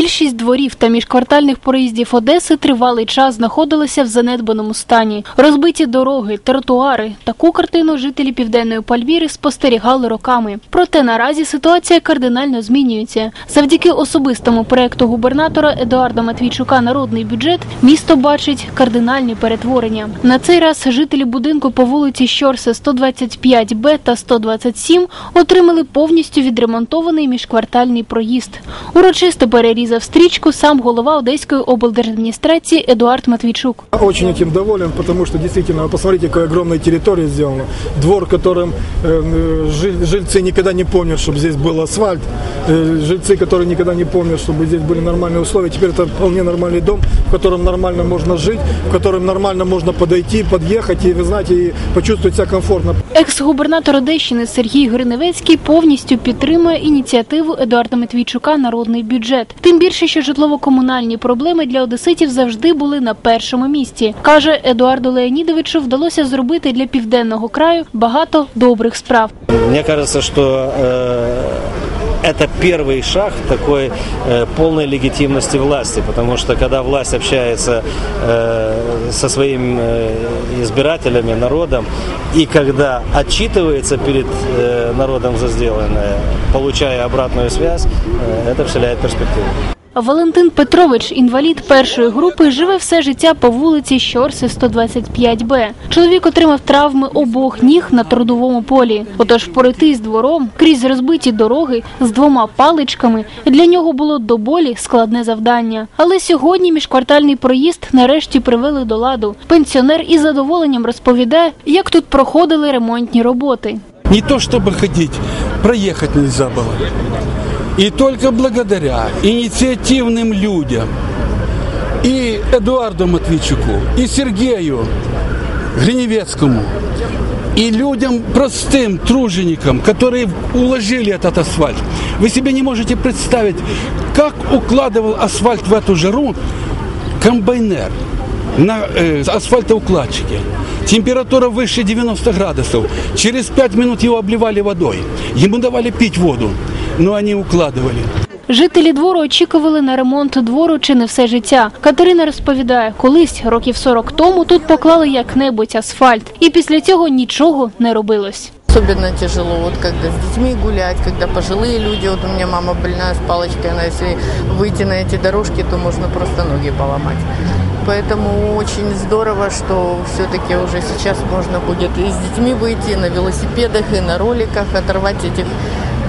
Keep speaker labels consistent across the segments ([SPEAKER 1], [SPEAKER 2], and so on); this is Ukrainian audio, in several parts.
[SPEAKER 1] Більшість дворів та міжквартальних проїздів Одеси тривалий час знаходилися в занедбаному стані. Розбиті дороги, тротуари. Таку картину жителі південної Пальміри спостерігали роками. Проте наразі ситуація кардинально змінюється. Завдяки особистому проекту губернатора Едуарда Матвійчука Народний бюджет місто бачить кардинальні перетворення. На цей раз жителі будинку по вулиці Щорса 125Б та 127 отримали повністю відремонтований міжквартальний проїзд. Урочисто перерізав стрічку сам голова Одеської облдержадміністрації Едуард Матвійчук.
[SPEAKER 2] Очень этим доволен, потому что действительно, вы посмотрите, какая огромная территория сделана. Двор, которым э, жи- жильцы никогда не помнят, чтобы здесь был асфальт. Э, жильцы, которые никогда не помнят, чтобы здесь были нормальные условия. Теперь это вполне нормальный дом, в котором нормально можно жить, в котором нормально можно подойти, подъехать и, вы знаете, и почувствовать себя комфортно.
[SPEAKER 1] Екс-губернатор Одещини Сергій Гриневецький повністю підтримує ініціативу Едуарда Матвійчука Народний бюджет. Тим більше, що житлово-комунальні проблеми для одеситів завжди були на першому місці. каже Едуарду Леонідовичу, вдалося зробити для південного краю багато добрих справ.
[SPEAKER 3] Мені здається, що э, это первый шаг такой э, полной легитимности власти, потому что когда власть общается э, со своими э, избирателями, народом, и когда отчитывается перед э, народом за сделанное, получая обратную связь, э, это вселяет перспективу.
[SPEAKER 1] Валентин Петрович, інвалід першої групи, живе все життя по вулиці Щорси 125Б. Чоловік отримав травми обох ніг на трудовому полі. Отож, пройти з двором крізь розбиті дороги з двома паличками для нього було до болі складне завдання. Але сьогодні міжквартальний проїзд нарешті привели до ладу. Пенсіонер із задоволенням розповідає, як тут проходили ремонтні роботи.
[SPEAKER 4] Не то чтобы ходить, проехать нельзя было. И только благодаря инициативным людям, и Эдуарду Матвейчуку, и Сергею Гриневецкому, и людям простым труженикам, которые уложили этот асфальт. Вы себе не можете представить, как укладывал асфальт в эту жару комбайнер на э, асфальтоукладчике. Температура выше 90 градусов. Через 5 минут его обливали водой. Ему давали пить воду, но они укладывали.
[SPEAKER 1] Жителі двору очікували на ремонт двору чи не все життя. Катерина розповідає, колись років 40 тому тут поклали як-небудь асфальт, і після цього нічого не робилось.
[SPEAKER 5] Особенно тяжело, вот когда с детьми гулять, когда пожилые люди, вот у меня мама больная с палочкой, она если выйти на эти дорожки, то можно просто ноги поломать. Поэтому очень здорово, что все-таки уже сейчас можно будет и с детьми выйти, и на велосипедах, и на роликах, оторвать этих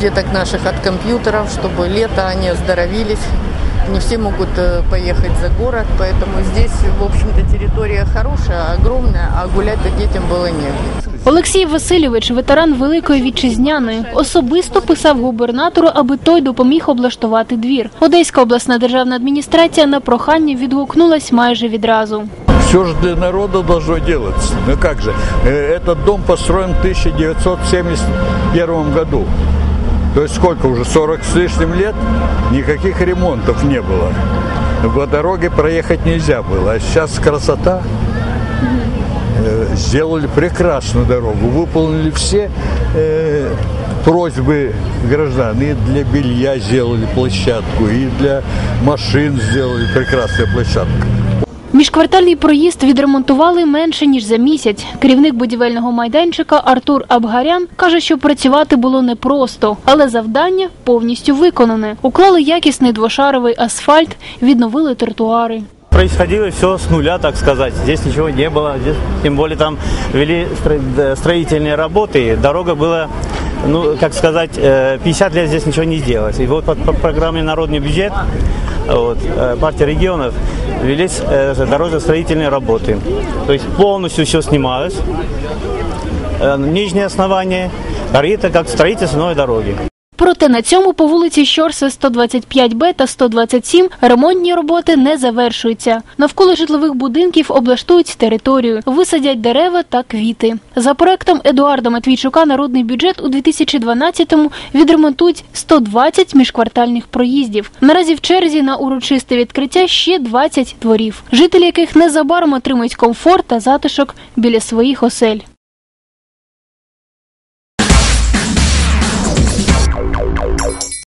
[SPEAKER 5] деток наших от компьютеров, чтобы лето они оздоровились. Не все могут э, поехать за город, поэтому здесь, в общем-то, территория хорошая, огромная, а гулять-то детям было негде.
[SPEAKER 1] Олексій Васильович, ветеран Великої Вітчизняної, особисто писав губернатору, аби той допоміг облаштувати двір. Одеська обласна державна адміністрація на прохання відгукнулась майже відразу.
[SPEAKER 6] Все же для народа должно делаться. Ну как же, э, этот дом построен в 1971 году. То есть сколько уже, 40 с лишним лет, никаких ремонтов не было. По дороге проехать нельзя было. А сейчас красота. Э, Сделали прекрасную дорогу, выполнили все э, просьбы граждан. И для белья сделали площадку, и для машин сделали прекрасную площадку.
[SPEAKER 1] Міжквартальний проїзд відремонтували менше ніж за місяць. Керівник будівельного майданчика Артур Абгарян каже, що працювати було непросто, але завдання повністю виконане. Уклали якісний двошаровий асфальт, відновили тротуари.
[SPEAKER 7] Происходило все с нуля, так сказать. Здесь ничего не было. Здесь, тем более там вели стро- д- строительные работы. Дорога была, ну, как сказать, э, 50 лет здесь ничего не сделалось. И вот по, по программе «Народный бюджет» вот, э, партия регионов велись э, дорожно-строительные работы. То есть полностью все снималось. Э, Нижнее основание, это как строительство новой дороги.
[SPEAKER 1] Проте на цьому по вулиці Щорса 125Б та 127 ремонтні роботи не завершуються. Навколо житлових будинків облаштують територію, висадять дерева та квіти. За проектом Едуарда Матвійчука народний бюджет у 2012-му відремонтують 120 міжквартальних проїздів. Наразі в черзі на урочисте відкриття ще 20 дворів, жителі яких незабаром отримують комфорт та затишок біля своїх осель.